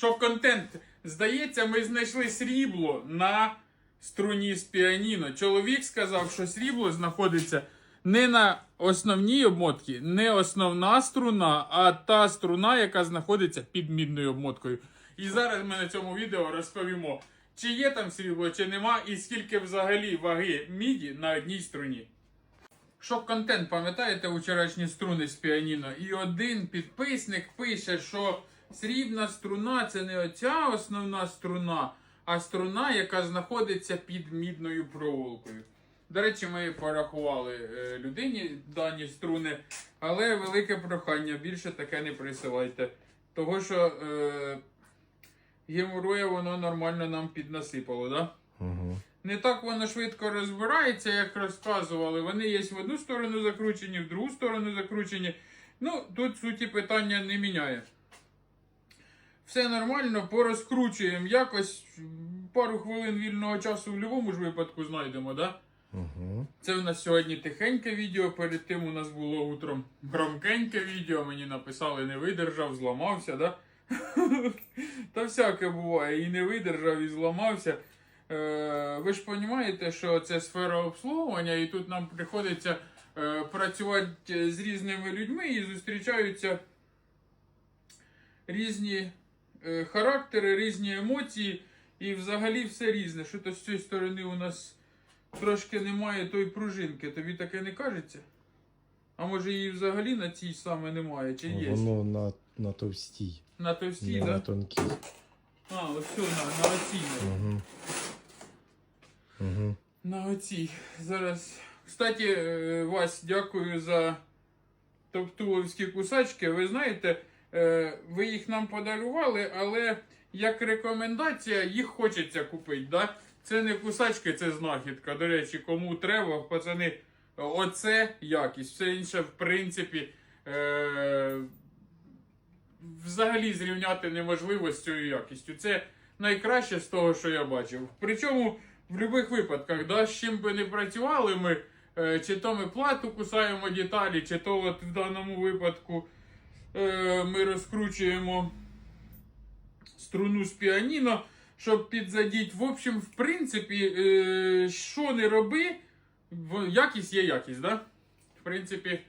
Що контент? Здається, ми знайшли срібло на струні з піаніно. Чоловік сказав, що срібло знаходиться не на основній обмотці, не основна струна, а та струна, яка знаходиться під мідною обмоткою. І зараз ми на цьому відео розповімо, чи є там срібло, чи нема, і скільки взагалі ваги міді на одній струні. Шок контент, пам'ятаєте вчорашні струни з піаніно? І один підписник пише, що срібна струна це не оця основна струна, а струна, яка знаходиться під мідною проволокою. До речі, ми порахували е, людині дані струни, але велике прохання, більше таке не присилайте. Того що е, геморроя воно нормально нам піднасипало. Да? Угу. Не так воно швидко розбирається, як розказували. Вони є в одну сторону закручені, в другу сторону закручені. Ну, тут суті питання не міняє. Все нормально, порозкручуємо. Якось пару хвилин вільного часу в будь-якому ж випадку знайдемо, да? Угу. Це у нас сьогодні тихеньке відео. Перед тим у нас було утром громкеньке відео. Мені написали, не видержав, зламався, да? Та всяке буває. І не видержав, і зламався. Е, ви ж розумієте, що це сфера обслуговування, і тут нам приходиться е, працювати з різними людьми і зустрічаються різні характери, різні емоції, і взагалі все різне. Що то з цієї сторони у нас трошки немає тої пружинки, тобі таке не кажеться? А може її взагалі на цій саме немає, чи є? Воно на, на товстій, На товстій, так? на Да? тонкій. А, ось все, на, на оцій. Угу. Угу. На оцій. Зараз. Кстати, е, Вась, дякую за топтуловські кусачки. Ви знаєте, е, ви їх нам подарували, але як рекомендація їх хочеться купити. Да? Це не кусачки, це знахідка. До речі, кому треба, пацани, оце якість. Все інше, в принципі, е, взагалі зрівняти неможливо з цією якістю. Це найкраще з того, що я бачив. Причому в будь-яких випадках, да, з чим би не працювали ми, е, чи то ми плату кусаємо деталі, чи то от в даному випадку е, ми розкручуємо струну з піаніно, щоб підзадіть. В общем, в принципі, е, що не роби, якість є якість, да? В принципі,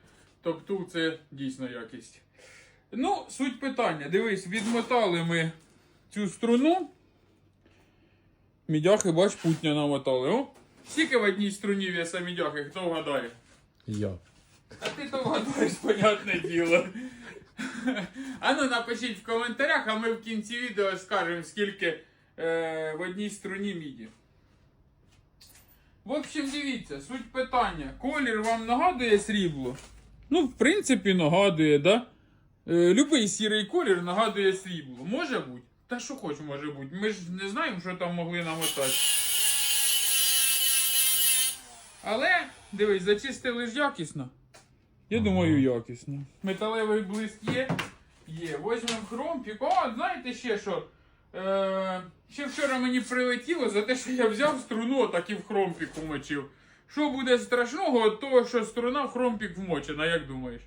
тобто це дійсно якість. Ну, суть питання. Дивись, відмотали ми цю струну. Мідяхи, бач, путня намотали. О! Скільки в одній струні веса мідяхи, хто вгадає? Я. А ти то вгадуєш, понятне діло. А ну напишіть в коментарях, а ми в кінці відео скажемо, скільки е, в одній струні міді. В общем, дивіться, суть питання. Колір вам нагадує срібло? Ну, в принципі, нагадує, да? Е, любий сірий колір нагадує срібло. Може бути? Та що хоч може бути. Ми ж не знаємо, що там могли намотати. Але, дивись, зачистили ж якісно. Я думаю, якісно. Металевий блиск є. Є. Возьмемо хромпік. О, знаєте ще що? Е, ще вчора мені прилетіло за те, що я взяв струну, так і в хромпік умочив. Що буде страшного від того, що струна в хромпік вмочена, як думаєш?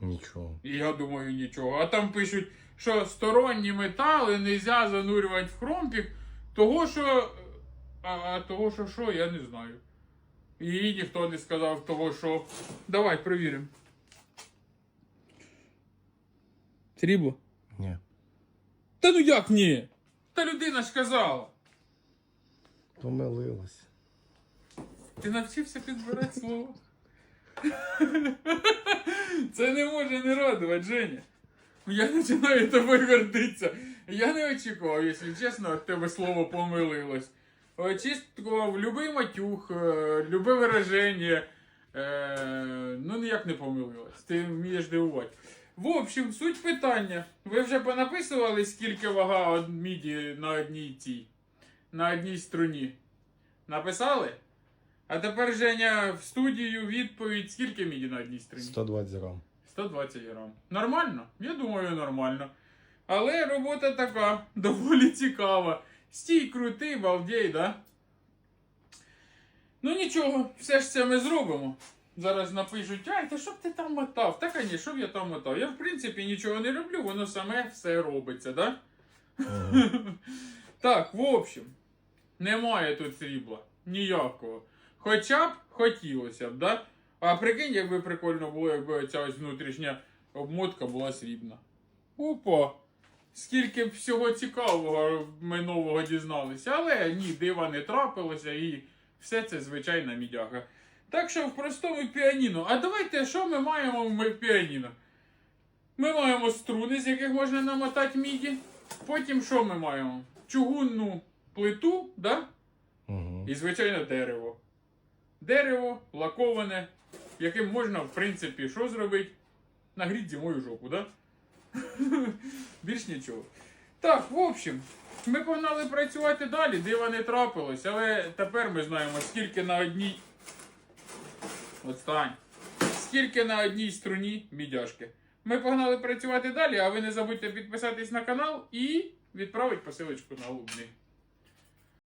Нічого. І я думаю, нічого. А там пишуть, що сторонні метали не можна занурювати в хромпік, того що. А, а того, що що, я не знаю. І ніхто не сказав того, що. Давай перевіримо. Срібло? Ні. Та ну як ні? Та людина ж казала. Помилилась. Ти навчився підбирати слово. Це не може не радувати, Женя. Я починаю тобою гордитися. Я не очікував, якщо чесно, від тебе слово помилилось. Очікував любий матюх, е, любе вираження. Е, ну ніяк не помилилось. Ти вмієш дивувати. В общем, суть питання. Ви вже понаписували, скільки вага од міді на одній цій, на одній струні? Написали? А тепер Женя в студію відповідь, скільки міді на одній струні? 120 грам. 120 грам. Нормально? Я думаю, нормально. Але робота така доволі цікава. Стій крутий, балдей, да? Ну нічого, все ж це ми зробимо. Зараз напишуть, ай, та що б ти там мотав? Та ні, що б я там мотав? Я в принципі нічого не роблю, воно саме все робиться, да? Так, в общем, немає тут срібла. Ніякого. Хоча б хотілося б, да? А прикинь, якби прикольно було, якби оця ось внутрішня обмотка була срібна. Опа! Скільки б всього цікавого ми нового дізналися, але ні, дива не трапилося і все це звичайна мідяга. Так що в простому піаніно. А давайте що ми маємо в піаніно? Ми маємо струни, з яких можна намотати міді. Потім що ми маємо? Чугунну плиту, да? Мгм. і, звичайно, дерево. Дерево лаковане, яким можна, в принципі, що зробити? Нагріти зимою жопу, да? Більш нічого. Так, в общем, ми погнали працювати далі, дива не трапилось, але тепер ми знаємо, скільки на одній. Отстань. Скільки на одній струні мідяшки. Ми погнали працювати далі, а ви не забудьте підписатись на канал і відправити посилочку на лубни.